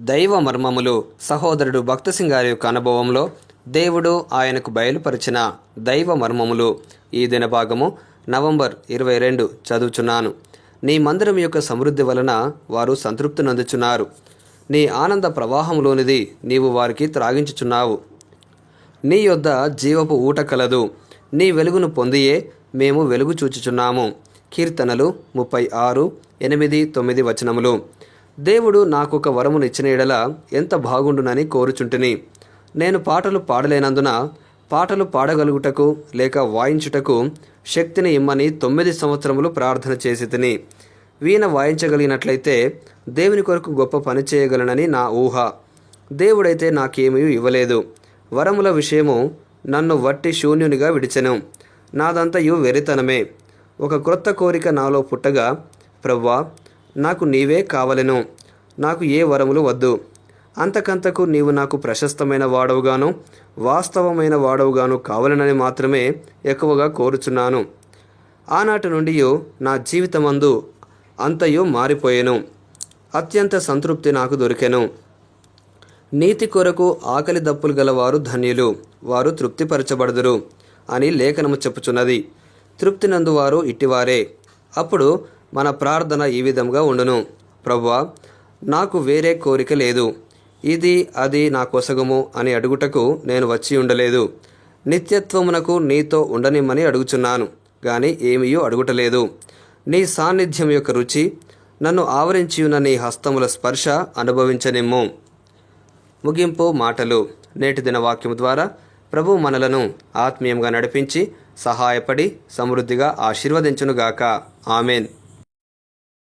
దైవ మర్మములు సహోదరుడు భక్తసింగారి యొక్క అనుభవంలో దేవుడు ఆయనకు బయలుపరిచిన దైవ మర్మములు ఈ దినభాగము నవంబర్ ఇరవై రెండు చదువుచున్నాను. నీ మందిరం యొక్క సమృద్ధి వలన వారు సంతృప్తి నందుచున్నారు. నీ ఆనంద ప్రవాహంలోనిది నీవు వారికి త్రాగించుచున్నావు. నీ యొద్ద జీవపు ఊట కలదు. నీ వెలుగును పొందియే మేము వెలుగు చూచుచున్నాము. కీర్తనలు ముప్పై ఆరు ఎనిమిది తొమ్మిది వచనములు. దేవుడు నాకు ఒక వరమును ఇచ్చిన ఎడల ఎంత బాగుండునని కోరుచుంటిని. నేను పాటలు పాడలేనందున పాటలు పాడగలుగుటకు లేక వాయించుటకు శక్తిని ఇమ్మని తొమ్మిది సంవత్సరములు ప్రార్థన చేసి తిని వీణ వాయించగలిగినట్లయితే దేవుని కొరకు గొప్ప పని చేయగలనని నా ఊహ. దేవుడైతే నాకేమీ ఇవ్వలేదు. వరముల విషయము నన్ను వట్టి శూన్యునిగా విడిచెను. నాదంతయు వెరితనమే. ఒక క్రొత్త కోరిక నాలో పుట్టగా ప్రవ్వా నాకు నీవే కావలెను. నాకు ఏ వరములు వద్దు. అంతకంతకు నీవు నాకు ప్రశస్తమైన వాడవుగాను వాస్తవమైన వాడవుగాను కావలనని మాత్రమే ఎక్కువగా కోరుచున్నాను. ఆనాటి నుండి నా జీవితమందు అంతయు మారిపోయెను. అత్యంత సంతృప్తి నాకు దొరికెను. నీతి కొరకు ఆకలి దప్పులు గలవారు ధన్యులు వారు తృప్తిపరచబడదురు అని లేఖనము చెప్పుచున్నది. తృప్తినందువారు ఇట్టివారే అప్పుడు మన ప్రార్థన ఈ విధంగా ఉండును. ప్రభువా నాకు వేరే కోరిక లేదు. ఇది అది నా కొసగము అని అడుగుటకు నేను వచ్చి ఉండలేదు. నిత్యత్వమునకు నీతో ఉండనిమ్మని అడుగుచున్నాను గాని ఏమీయూ అడుగుటలేదు. నీ సాన్నిధ్యం యొక్క రుచి నన్ను ఆవరించి ఉన్న నీ హస్తముల స్పర్శ అనుభవించనిమ్ము. ముగింపు మాటలు. నేటి దిన వాక్యము ద్వారా ప్రభు మనలను ఆత్మీయంగా నడిపించి సహాయపడి సమృద్ధిగా ఆశీర్వదించునుగాక. ఆమెన్.